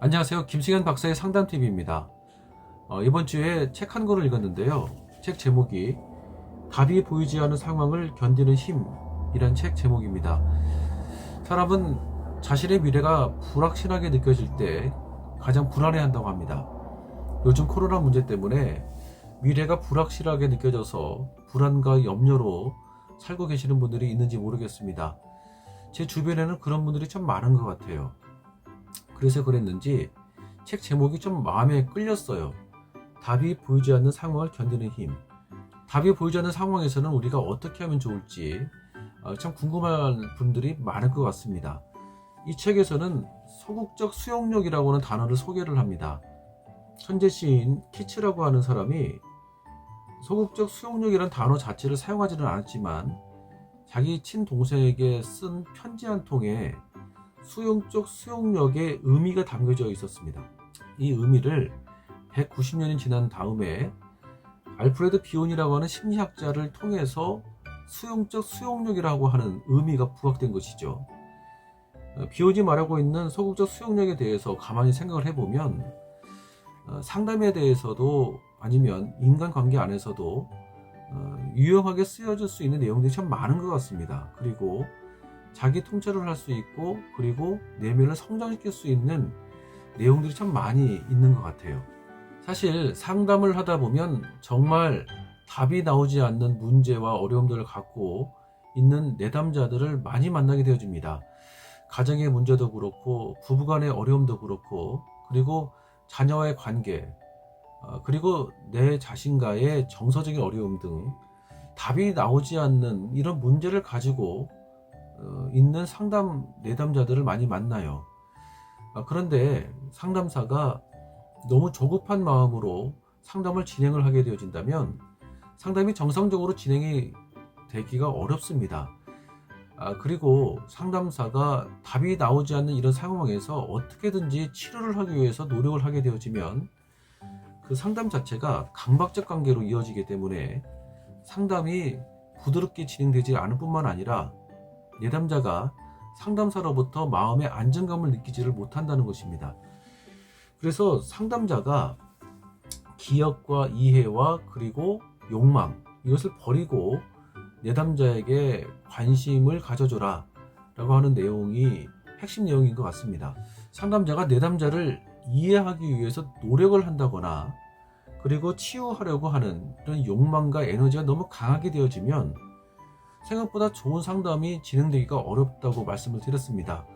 안녕하세요. 김승현 박사의 상담TV입니다. 어, 이번 주에 책 한 권을 읽었는데요. 책 제목이 답이 보이지 않는 상황을 견디는 힘이란 책 제목입니다. 사람은 자신의 미래가 불확실하게 느껴질 때 가장 불안해 한다고 합니다. 요즘 코로나 문제 때문에 미래가 불확실하게 느껴져서 불안과 염려로 살고 계시는 분들이 있는지 모르겠습니다. 제 주변에는 그런 분들이 참 많은 것 같아요. 그래서 그랬는지 책 제목이 좀 마음에 끌렸어요. 답이 보이지 않는 상황을 견디는 힘. 답이 보이지 않는 상황에서는 우리가 어떻게 하면 좋을지 어, 참 궁금한 분들이 많을 것 같습니다. 이 책에서는 소극적 수용력이라고 하는 단어를 소개를 합니다. 천재 시인 키츠라고 하는 사람이 소극적 수용력이라는 단어 자체를 사용하지는 않았지만 자기 친동생에게 쓴 편지 한 통에 수용적 수용력의 의미가 담겨져 있었습니다. 이 의미를 190년이 지난 다음에 알프레드 비온이라고 하는 심리학자를 통해서 수용적 수용력이라고 하는 의미가 부각된 것이죠. 어, 비온이 말하고 있는 소극적 수용력에 대해서 가만히 생각을 해보면 어, 상담에 대해서도 아니면 인간관계 안에서도 어, 유용하게 쓰여질 수 있는 내용들이 참 많은 것 같습니다. 그리고 자기 통찰을 할수 있고 그리고 내면을 성장시킬 수 있는 내용들이 참 많이 있는 것 같아요. 사실 상담을 하다 보면 정말 답이 나오지 않는 문제와 어려움들을 갖고 있는 내담자들을 많이 만나게 되어집니다. 가정의 문제도 그렇고 부부간의 어려움도 그렇고 그리고 자녀와의 관계 어, 그리고 내 자신과의 정서적인 어려움 등 답이 나오지 않는 이런 문제를 가지고 어, 있는 상담 내담자들을 많이 만나요. 아, 그런데 상담사가 너무 조급한 마음으로 상담을 진행을 하게 되어진다면 상담이 정상적으로 진행이 되기가 어렵습니다. 아, 그리고 상담사가 답이 나오지 않는 이런 상황에서 어떻게든지 치료를 하기 위해서 노력을 하게 되어지면 그 상담 자체가 강박적 관계로 이어지기 때문에 상담이 부드럽게 진행되지 않을 뿐만 아니라 내담자가 상담사로부터 마음의 안정감을 느끼지를 못한다는 것입니다. 그래서 상담자가 기억과 이해와 그리고 욕망 이것을 버리고 내담자에게 관심을 가져줘라 라고 하는 내용이 핵심 내용인 것 같습니다. 상담자가 내담자를 이해하기 위해서 노력을 한다거나 그리고 치유하려고 하는 이런 욕망과 에너지가 너무 강하게 되어지면 생각보다 좋은 상담이 진행되기가 어렵다고 말씀을 드렸습니다.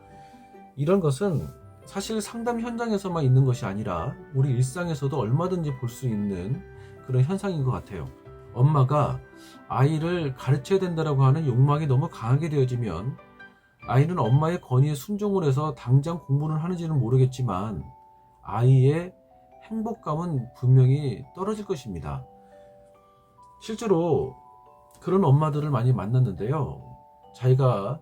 이런 것은 사실 상담 현장에서만 있는 것이 아니라 우리 일상에서도 얼마든지 볼 수 있는 그런 현상인 것 같아요. 엄마가 아이를 가르쳐야 된다고 하는 욕망이 너무 강하게 되어지면 아이는 엄마의 권위에 순종을 해서 당장 공부는 하는지는 모르겠지만 아이의 행복감은 분명히 떨어질 것입니다. 실제로 그런 엄마들을 많이 만났는데요. 자기가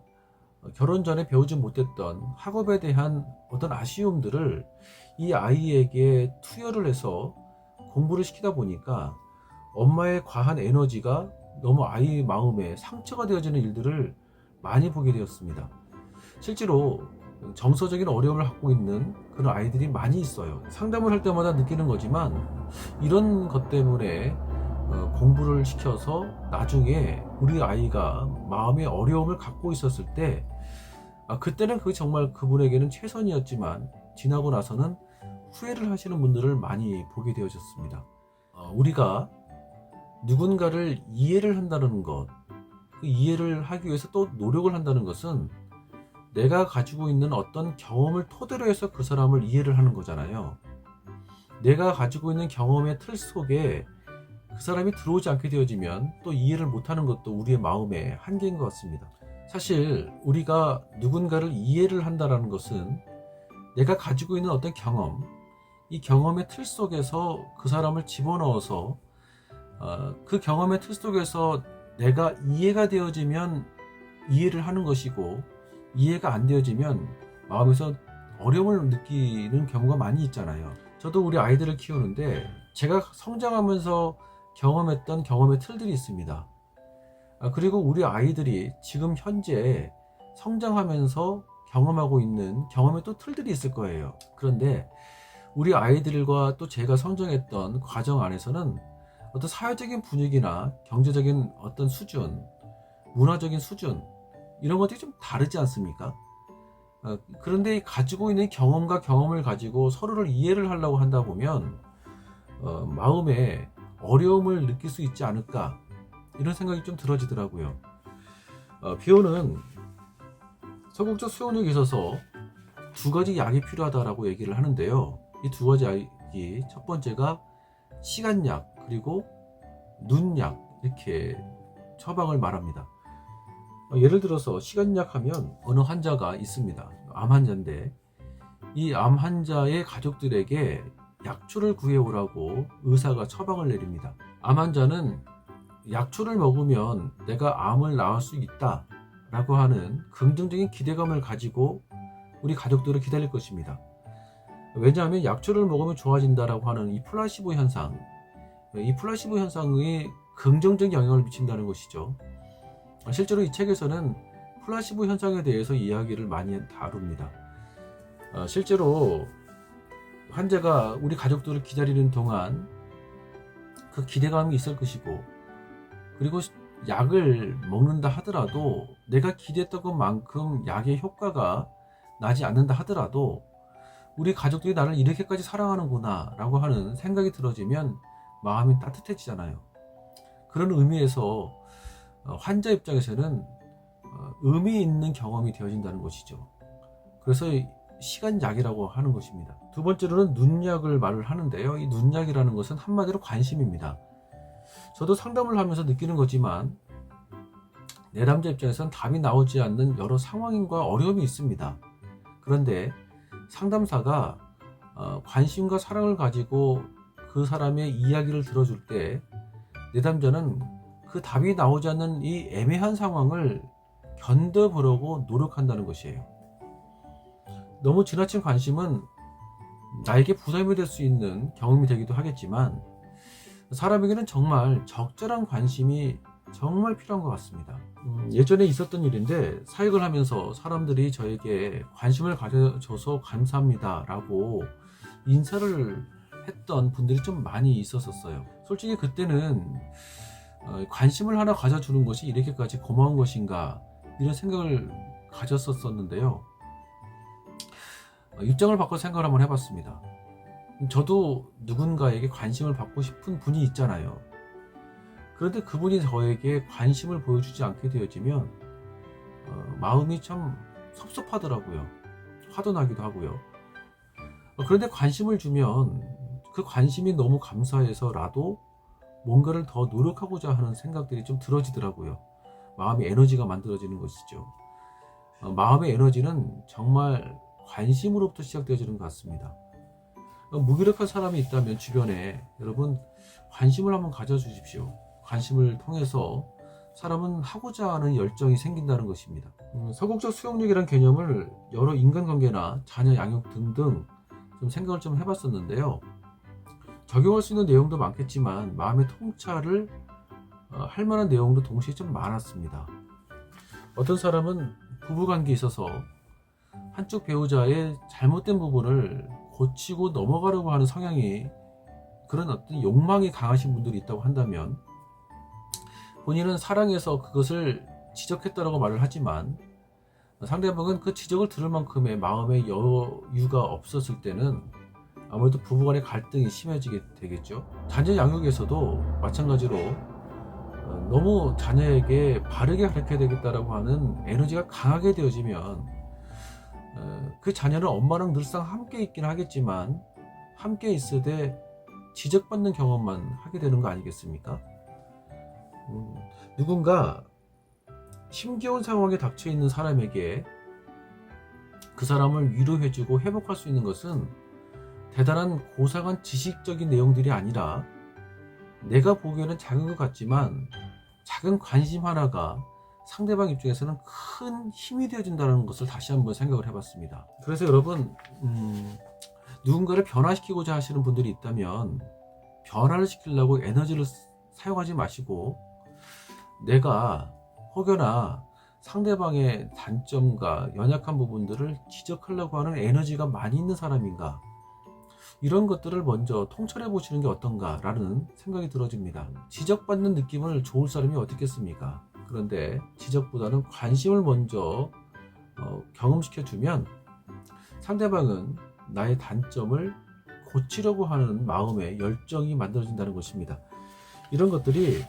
결혼 전에 배우지 못했던 학업에 대한 어떤 아쉬움들을 이 아이에게 투여를 해서 공부를 시키다 보니까 엄마의 과한 에너지가 너무 아이 마음에 상처가 되어지는 일들을 많이 보게 되었습니다. 실제로 정서적인 어려움을 갖고 있는 그런 아이들이 많이 있어요. 상담을 할 때마다 느끼는 거지만 이런 것 때문에 어, 공부를 시켜서 나중에 우리 아이가 마음의 어려움을 갖고 있었을 때 아, 그때는 그게 정말 그분에게는 최선이었지만 지나고 나서는 후회를 하시는 분들을 많이 보게 되어졌습니다. 어, 우리가 누군가를 이해를 한다는 것, 그 이해를 하기 위해서 또 노력을 한다는 것은 내가 가지고 있는 어떤 경험을 토대로 해서 그 사람을 이해를 하는 거잖아요. 내가 가지고 있는 경험의 틀 속에 그 사람이 들어오지 않게 되어지면 또 이해를 못하는 것도 우리의 마음의 한계인 것 같습니다. 사실 우리가 누군가를 이해를 한다는 것은 내가 가지고 있는 어떤 경험, 이 경험의 틀 속에서 그 사람을 집어넣어서 어, 그 경험의 틀 속에서 내가 이해가 되어지면 이해를 하는 것이고 이해가 안 되어지면 마음에서 어려움을 느끼는 경우가 많이 있잖아요. 저도 우리 아이들을 키우는데 제가 성장하면서 경험했던 경험의 틀들이 있습니다. 아, 그리고 우리 아이들이 지금 현재 성장하면서 경험하고 있는 경험의 또 틀들이 있을 거예요. 그런데 우리 아이들과 또 제가 성장했던 과정 안에서는 어떤 사회적인 분위기나 경제적인 어떤 수준, 문화적인 수준 이런 것들이 좀 다르지 않습니까? 어, 그런데 가지고 있는 경험과 경험을 가지고 서로를 이해를 하려고 한다 보면 어, 마음에 어려움을 느낄 수 있지 않을까 이런 생각이 좀 들어지더라고요. 어, 비오는 소극적 수용력에 있어서 두 가지 약이 필요하다라고 얘기를 하는데요. 이 두 가지 약이 첫 번째가 시간약 그리고 눈약 이렇게 처방을 말합니다. 어, 예를 들어서 시간약 하면 어느 환자가 있습니다. 암 환자인데 이 암 환자의 가족들에게 약초를 구해오라고 의사가 처방을 내립니다. 암 환자는 약초를 먹으면 내가 암을 낳을 수 있다 라고 하는 긍정적인 기대감을 가지고 우리 가족들을 기다릴 것입니다. 왜냐하면 약초를 먹으면 좋아진다라고 하는 이 플라시보 현상, 이 플라시보 현상이 긍정적 영향을 미친다는 것이죠. 실제로 이 책에서는 플라시보 현상에 대해서 이야기를 많이 다룹니다. 어, 실제로 환자가 우리 가족들을 기다리는 동안 그 기대감이 있을 것이고 그리고 약을 먹는다 하더라도 내가 기대했던 것만큼 약의 효과가 나지 않는다 하더라도 우리 가족들이 나를 이렇게까지 사랑하는구나 라고 하는 생각이 들어지면 마음이 따뜻해지잖아요. 그런 의미에서 어, 환자 입장에서는 어, 의미 있는 경험이 되어진다는 것이죠. 그래서 시간약이라고 하는 것입니다. 두 번째로는 눈약을 말을 하는데요. 이 눈약이라는 것은 한마디로 관심입니다. 저도 상담을 하면서 느끼는 거지만 내담자 입장에서는 답이 나오지 않는 여러 상황과 어려움이 있습니다. 그런데 상담사가 어, 관심과 사랑을 가지고 그 사람의 이야기를 들어줄 때 내담자는 그 답이 나오지 않는 이 애매한 상황을 견뎌보려고 노력한다는 것이에요. 너무 지나친 관심은 나에게 부담이 될 수 있는 경험이 되기도 하겠지만 사람에게는 정말 적절한 관심이 정말 필요한 것 같습니다. 음, 예전에 있었던 일인데 사역을 하면서 사람들이 저에게 관심을 가져줘서 감사합니다 라고 인사를 했던 분들이 좀 많이 있었었어요. 솔직히 그때는 어, 관심을 하나 가져주는 것이 이렇게까지 고마운 것인가 이런 생각을 가졌었었는데요. 어, 입장을 바꿔 생각을 한번 해봤습니다. 저도 누군가에게 관심을 받고 싶은 분이 있잖아요. 그런데 그분이 저에게 관심을 보여주지 않게 되어지면 어, 마음이 참 섭섭하더라고요. 화도 나기도 하고요. 어, 그런데 관심을 주면 그 관심이 너무 감사해서라도 뭔가를 더 노력하고자 하는 생각들이 좀 들어지더라고요. 마음의 에너지가 만들어지는 것이죠. 어, 마음의 에너지는 정말 관심으로부터 시작되어지는 것 같습니다. 어, 무기력한 사람이 있다면 주변에 여러분 관심을 한번 가져주십시오. 관심을 통해서 사람은 하고자 하는 열정이 생긴다는 것입니다. 음, 서국적 수용력이란 개념을 여러 인간관계나 자녀 양육 등등 좀 생각을 좀 해봤었는데요. 적용할 수 있는 내용도 많겠지만 마음의 통찰을 어, 할 만한 내용도 동시에 좀 많았습니다. 어떤 사람은 부부관계에 있어서 한쪽 배우자의 잘못된 부분을 고치고 넘어가려고 하는 성향이 그런 어떤 욕망이 강하신 분들이 있다고 한다면 본인은 사랑해서 그것을 지적했다라고 말을 하지만 상대방은 그 지적을 들을 만큼의 마음의 여유가 없었을 때는 아무래도 부부간의 갈등이 심해지게 되겠죠. 자녀 양육에서도 마찬가지로 어, 너무 자녀에게 바르게 가르쳐야 되겠다라고 하는 에너지가 강하게 되어지면 어, 그 자녀는 엄마랑 늘상 함께 있긴 하겠지만 함께 있을 때 지적받는 경험만 하게 되는 거 아니겠습니까? 음, 누군가 힘겨운 상황에 닥쳐 있는 사람에게 그 사람을 위로해주고 회복할 수 있는 것은 대단한 고상한 지식적인 내용들이 아니라 내가 보기에는 작은 것 같지만 작은 관심 하나가 상대방 입장에서는 큰 힘이 되어준다는 것을 다시 한번 생각을 해봤습니다. 그래서 여러분 음, 누군가를 변화시키고자 하시는 분들이 있다면 변화를 시키려고 에너지를 사용하지 마시고 내가 혹여나 상대방의 단점과 연약한 부분들을 지적하려고 하는 에너지가 많이 있는 사람인가? 이런 것들을 먼저 통찰해 보시는 게 어떤가라는 생각이 들어집니다. 지적받는 느낌을 좋을 사람이 어떻겠습니까? 그런데 지적보다는 관심을 먼저 어, 경험시켜 주면 상대방은 나의 단점을 고치려고 하는 마음의 열정이 만들어진다는 것입니다. 이런 것들이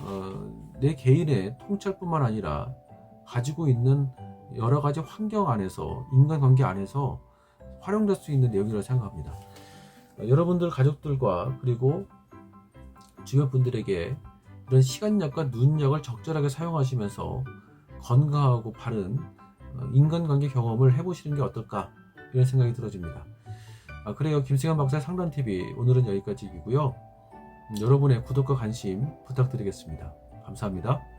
어, 내 개인의 통찰뿐만 아니라 가지고 있는 여러 가지 환경 안에서 인간관계 안에서 활용될 수 있는 내용이라고 생각합니다. 어, 여러분들 가족들과 그리고 주변 분들에게 이런 시간력과 눈력을 적절하게 사용하시면서 건강하고 바른 어, 인간관계 경험을 해보시는 게 어떨까 이런 생각이 들어집니다. 아, 그래요. 김승현 박사의 상담TV 오늘은 여기까지이고요. 음, 여러분의 구독과 관심 부탁드리겠습니다. 감사합니다.